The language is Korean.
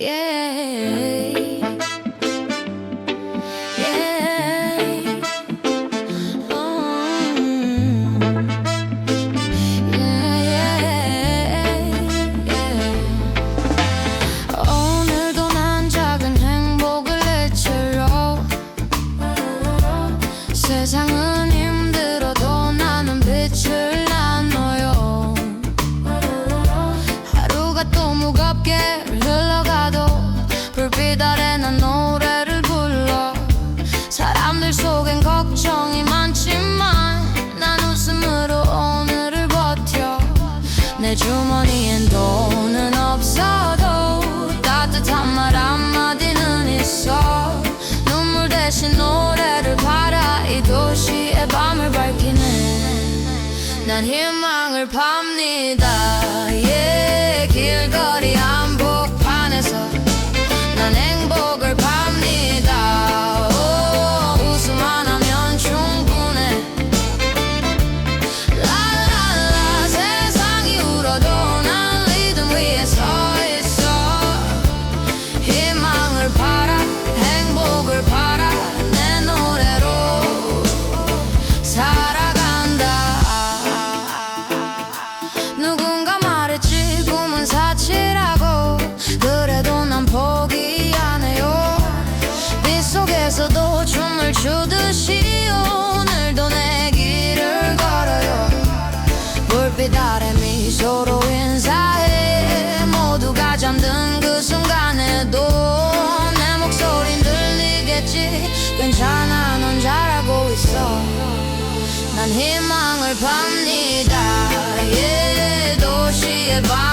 Oh. 세상은 난 노래를 불러. 사람들 속엔 걱정이 많지만 난 웃음으로 오늘을 버텨. 내 주머니엔 돈은 없어도 따뜻한 말 한마디는 있어. 눈물 대신 노래를 팔아 이 도시의 밤을 밝히네 난 희망을 팝니다. yeah, 길거리 난 희망을 팝니다. 예 도시의 밤